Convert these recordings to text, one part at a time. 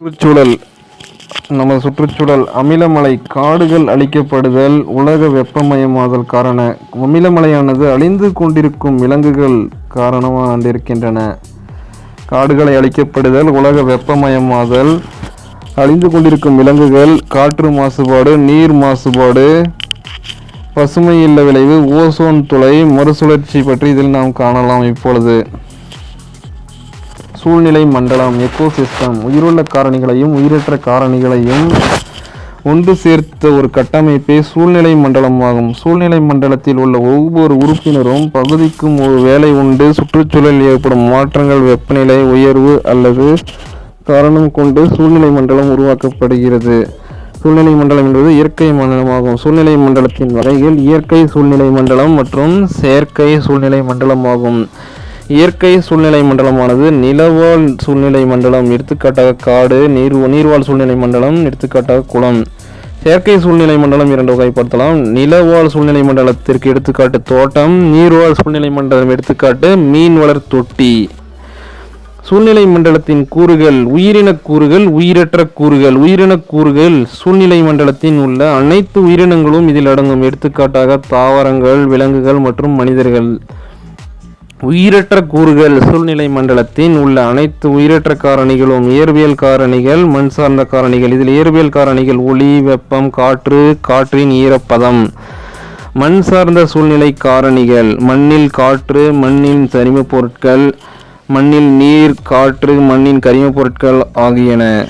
சுற்றுச்சூழல் நம்ம சுற்றுச்சூழல் அமிலமலை காடுகள் அழிக்கப்படுதல் உலக வெப்பமயமாதல் காரண அமிலமலையானது அழிந்து கொண்டிருக்கும் விலங்குகள் காரணமாக இருக்கின்றன காடுகளை அழிக்கப்படுதல் உலக வெப்பமயமாதல் அழிந்து கொண்டிருக்கும் விலங்குகள் காற்று மாசுபாடு நீர் மாசுபாடு பசுமை இல்ல விளைவு ஓசோன் துளை மறுசுழற்சி பற்றி இதில் நாம் காணலாம் இப்பொழுது. சூழ்நிலை மண்டலம் எக்கோசிஸ்டம் உயிருள்ள காரணிகளையும் உயிரற்ற காரணிகளையும் ஒன்று சேர்த்த ஒரு கட்டமைப்பே சூழ்நிலை மண்டலமாகும். சூழ்நிலை மண்டலத்தில் உள்ள ஒவ்வொரு உறுப்பினரும் பகுதிக்கும் ஒரு வேலை உண்டு. சுற்றுச்சூழல் ஏற்படும் மாற்றங்கள் வெப்பநிலை உயர்வு அல்லது காரணம் கொண்டு சூழ்நிலை மண்டலம் உருவாக்கப்படுகிறது. சூழ்நிலை மண்டலம் என்பது இயற்கை மண்டலமாகும். சூழ்நிலை மண்டலத்தின் வகைகள் இயற்கை சூழ்நிலை மண்டலம் மற்றும் செயற்கை சூழ்நிலை மண்டலமாகும். இயற்கை சூழ்நிலை மண்டலமானது நிலவாழ் சூழ்நிலை மண்டலம் எடுத்துக்காட்டாக காடு நீர் நீர்வாழ் சூழ்நிலை மண்டலம் எடுத்துக்காட்டாக குளம். செயற்கை சூழ்நிலை மண்டலம் இரண்டு வகைப்படுத்தலாம். நிலவாழ் சூழ்நிலை மண்டலத்திற்கு எடுத்துக்காட்டு தோட்டம் நீர்வாழ் சூழ்நிலை மண்டலம் எடுத்துக்காட்டு மீன் வளர் தொட்டி. சூழ்நிலை மண்டலத்தின் கூறுகள் உயிரின கூறுகள் உயிரற்ற கூறுகள் உயிரின கூறுகள் சூழ்நிலை மண்டலத்தின் உள்ள அனைத்து உயிரினங்களும் இதில் அடங்கும். எடுத்துக்காட்டாக தாவரங்கள் விலங்குகள் மற்றும் மனிதர்கள். உயிரற்ற கூறுகள் சூழ்நிலை மண்டலத்தின் உள்ள அனைத்து உயிரற்ற காரணிகளும் இயற்பியல் காரணிகள் மண் சார்ந்த காரணிகள். இதில் இயற்பியல் காரணிகள் ஒளி வெப்பம் காற்று காற்றின் ஈரப்பதம். மண் சார்ந்த சூழ்நிலை காரணிகள் மண்ணில் காற்று மண்ணின் சரிமப் பொருட்கள் மண்ணில் நீர் காற்று மண்ணின் கரிமப் பொருட்கள் ஆகியன.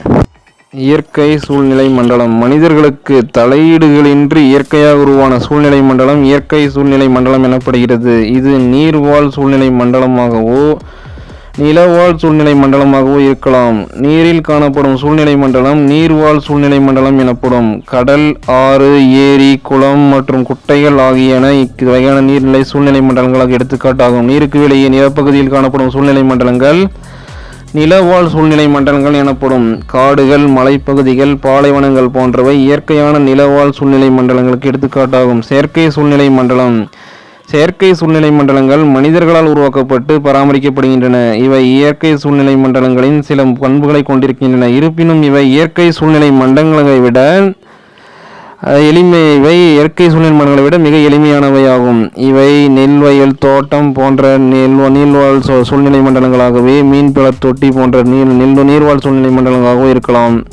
இயற்கை சூழ்நிலை மண்டலம். மனிதர்களுக்கு தலையீடுகளின்றி இயற்கையாக உருவான சூழ்நிலை மண்டலம் இயற்கை சூழ்நிலை மண்டலம் எனப்படுகிறது. இது நீர்வாழ் சூழ்நிலை மண்டலமாகவோ நிலவாழ் சூழ்நிலை மண்டலமாகவோ இருக்கலாம். நீரில் காணப்படும் சூழ்நிலை மண்டலம் நீர்வாழ் சூழ்நிலை மண்டலம் எனப்படும். கடல் ஆறு ஏரி குளம் மற்றும் குட்டைகள் ஆகியன இவ்வகையான நீர்நிலை சூழ்நிலை மண்டலங்களாக எடுத்துக்காட்டாகும். நீருக்கு வெளியே நிலப்பகுதியில் காணப்படும் சூழ்நிலை மண்டலங்கள் நிலவாழ் சூழ்நிலை மண்டலங்கள் எனப்படும் காடுகள் மலைப்பகுதிகள் பாலைவனங்கள் போன்றவை இயற்கையான நிலவாழ் சூழ்நிலை மண்டலங்களுக்கு எடுத்துக்காட்டாகும். செயற்கை சூழ்நிலை மண்டலம். செயற்கை சூழ்நிலை மண்டலங்கள் மனிதர்களால் உருவாக்கப்பட்டு பராமரிக்கப்படுகின்றன. இவை இயற்கை சூழ்நிலை மண்டலங்களின் சில பண்புகளை கொண்டிருக்கின்றன. இருப்பினும் இவை இயற்கை சூழ்நிலை மண்டலங்களை விட எளிமை இவை இயற்கை சூழ்நிலை மண்டலங்களை விட மிக எளிமையானவையாகும். இவை நெல் வயல் தோட்டம் போன்ற நெல் நீர்வாழ் சூ- சூழ்நிலை மண்டலங்களாகவே மீன்பிள தொட்டி போன்ற நீர் நெல் நீர்வாழ் சூழ்நிலை மண்டலங்களாகவும் இருக்கலாம்.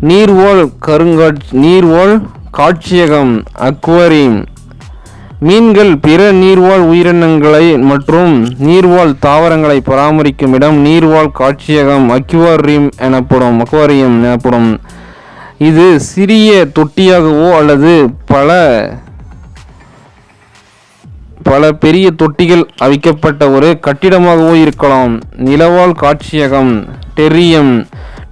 நீர்வோல் கருங்காட்சி நீர்வோல் காட்சியகம் அக்வரியம். மீன்கள் பிற நீர்வாழ் உயிரினங்களை மற்றும் நீர்வாழ் தாவரங்களை பராமரிக்கும் இடம் நீர்வாழ் காட்சியகம் அக்வாரியம் எனப்படும் அக்வாரியம் எனப்படும். இது சிறிய தொட்டியாகவோ அல்லது பல பல பெரிய தொட்டிகள் அவிக்கப்பட்ட ஒரு கட்டிடமாகவோ இருக்கலாம். நிலவாழ் காட்சியகம் டெரியம்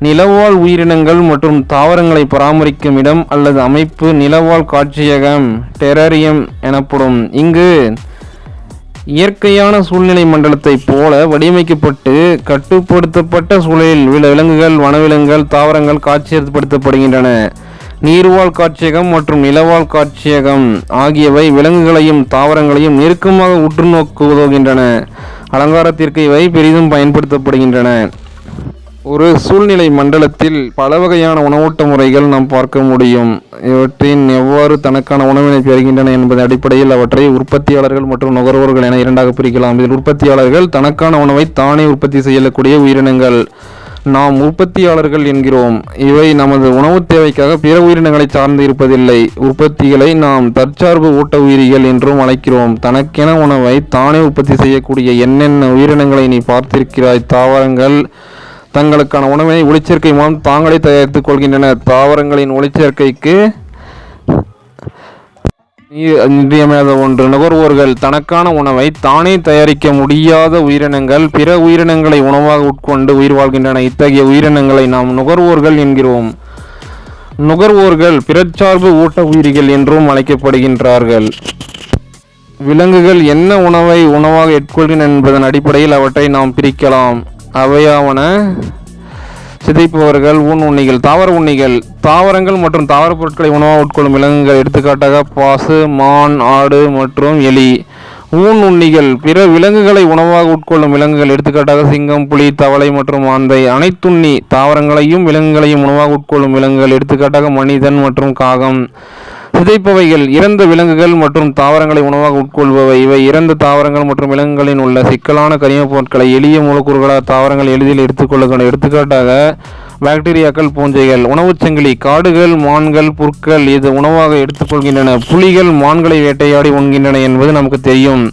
நிலவாழ் உயிரினங்கள் மற்றும் தாவரங்களை பராமரிக்கும் இடம் அல்லது அமைப்பு நிலவாழ் காட்சியகம் டெரரியம் எனப்படும். இங்கு இயற்கையான சூழ்நிலை மண்டலத்தைப் போல வடிவமைக்கப்பட்டு கட்டுப்படுத்தப்பட்ட சூழலில் விலங்குகள் வனவிலங்குகள் தாவரங்கள் காட்சிப்படுத்தப்படுகின்றன. நீர்வாழ் காட்சியகம் மற்றும் நிலவாழ் காட்சியகம் ஆகியவை விலங்குகளையும் தாவரங்களையும் நெருக்கமாக உற்று நோக்கு உதவுகின்றன அலங்காரத்திற்கு இவை பெரிதும் பயன்படுத்தப்படுகின்றன. ஒரு சூழ்நிலை மண்டலத்தில் பல வகையான உணவூட்ட முறைகள் நாம் பார்க்க முடியும். இவற்றின் எவ்வாறு தனக்கான உணவினை பெறுகின்றன என்பது அடிப்படையில் அவற்றை உற்பத்தியாளர்கள் மற்றும் நுகர்வோர்கள் என இரண்டாக பிரிக்கலாம். இதில் உற்பத்தியாளர்கள் தனக்கான உணவை தானே உற்பத்தி செய்யக்கூடிய உயிரினங்கள். நாம் உற்பத்தியாளர்கள் என்கிறோம். இவை நமது உணவுத் தேவைக்காக பிற உயிரினங்களை சார்ந்து இருப்பதில்லை. உற்பத்திகளை நாம் தற்சார்பு ஊட்ட உயிரிகள் என்றும் அழைக்கிறோம். தனக்கென உணவை தானே உற்பத்தி செய்யக்கூடிய என்னென்ன உயிரினங்களை நீ பார்த்திருக்கிறாய்? தாவரங்கள் தங்களுக்கான உணவை ஒளிச்சேர்க்கை மூலம் தாங்களே தயாரித்துக் கொள்கின்றன தாவரங்களின் ஒளிச்சேர்க்கைக்கு இன்றியமையாத ஒன்று. நுகர்வோர்கள் தனக்கான உணவை தானே தயாரிக்க முடியாத உயிரினங்கள் பிற உயிரினங்களை உணவாக உட்கொண்டு உயிர் வாழ்கின்றன. இத்தகைய உயிரினங்களை நாம் நுகர்வோர்கள் என்கிறோம். நுகர்வோர்கள் பிறச்சார்பு ஊட்ட உயிரிகள் என்றும் அழைக்கப்படுகின்றார்கள். விலங்குகள் என்ன உணவை உணவாக உட்கொள்கின்றன என்பதன் அடிப்படையில் அவற்றை நாம் பிரிக்கலாம். அவையாவன சிதைப்பவர்கள் ஊன் உண்ணிகள் தாவர உண்ணிகள் தாவரங்கள் மற்றும் தாவர பொருட்களை உணவாக உட்கொள்ளும் விலங்குகள் எடுத்துக்காட்டாக பாசு மான் ஆடு மற்றும் எலி. ஊன் உண்ணிகள் பிற விலங்குகளை உணவாக உட்கொள்ளும் விலங்குகள் எடுத்துக்காட்டாக சிங்கம் புலி தவளை மற்றும் ஆந்தை. அனைத்துண்ணி தாவரங்களையும் விலங்குகளையும் உணவாக உட்கொள்ளும் விலங்குகள் எடுத்துக்காட்டாக மனிதன் மற்றும் காகம். புதைப்பவைகள் இறந்த விலங்குகள் மற்றும் தாவரங்களை உணவாக உட்கொள்பவை. இவை இறந்த தாவரங்கள் மற்றும் விலங்குகளின் உள்ள சிக்கலான கரிமப் பொருட்களை எளிய மூலக்கூறுகளாக தாவரங்கள் எளிதில் எடுத்துக்கொள்ளுகின்றன. எடுத்துக்காட்டாக பாக்டீரியாக்கள் பூஞ்சைகள் உணவுச் சங்கிலி காடுகள் மான்கள் புற்கள் இது உணவாக எடுத்துக்கொள்கின்றன. புலிகள் மான்களை வேட்டையாடி உண்கின்றன என்பது நமக்கு தெரியும்.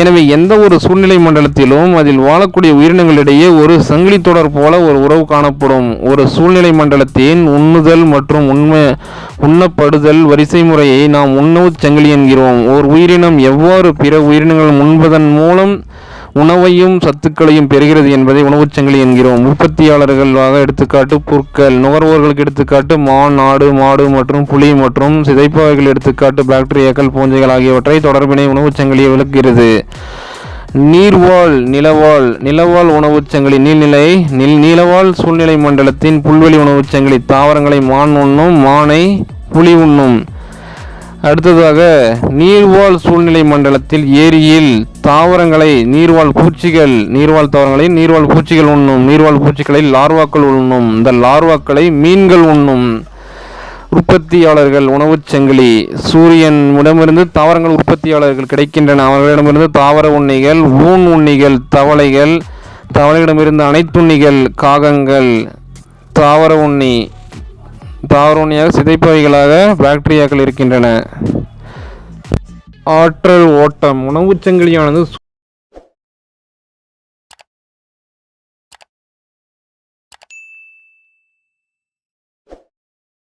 எனவே எந்த ஒரு சூழ்நிலை மண்டலத்திலும் அதில் வாழக்கூடிய உயிரினங்களிடையே ஒரு சங்கிலி தொடர் போல ஒரு உறவு காணப்படும். ஒரு சூழ்நிலை மண்டலத்தின் உண்ணுதல் மற்றும் உண்மை உண்ணப்படுதல் வரிசை முறையை நாம் உணவுச் சங்கிலி என்கிறோம். ஓர் உயிரினம் எவ்வாறு பிற உயிரினங்கள் உண்பதன் மூலம் உணவையும் சத்துக்களையும் பெறுகிறது என்பதை உணவுச் சங்கிலி என்கிறோம். உற்பத்தியாளர்களாக எடுத்துக்காட்டு புற்கள் நுகர்வோர்களுக்கு எடுத்துக்காட்டு மான் ஆடு மாடு மற்றும் புலி மற்றும் சிதைப்பவர்கள் எடுத்துக்காட்டு பாக்டீரியாக்கள் பூஞ்சைகள் ஆகியவற்றை தொடர்பினை உணவுச் சங்கிலியை விளக்குகிறது. நீர்வாழ் நிலவாழ் நிலவாழ் உணவுச் சங்கிலி நீர்நிலை நில் நீலவாழ் சூழ்நிலை மண்டலத்தின் புல்வெளி உணவுச் சங்கிலி தாவரங்களை மான் உண்ணும் மானை புலி உண்ணும். அடுத்ததாக நீர்வாழ் சூழ்நிலை மண்டலத்தில் ஏரியில் தாவரங்களை நீர்வாழ் பூச்சிகள் நீர்வாழ் தாவரங்களை நீர்வாழ் பூச்சிகள் உண்ணும் நீர்வாழ் பூச்சிகளை லார்வாக்கள் உண்ணும் இந்த லார்வாக்களை மீன்கள் உண்ணும். உற்பத்தியாளர்கள் உணவுச் சங்கிலி சூரியனிடமிருந்து தாவரங்கள் உற்பத்தியாளர்கள் கிடைக்கின்றன. அவர்களிடமிருந்து தாவர உண்ணிகள் ஊன் உண்ணிகள் தவளைகள் தவளைகளிடமிருந்து அனைத்துண்ணிகள் காகங்கள் தாவர உண்ணி தாவர உண்ணியாக சிதைப்பவைகளாக பாக்டீரியாக்கள் இருக்கின்றன. ஆற்றல் ஓட்டம். உணவுச் சங்கிலியானது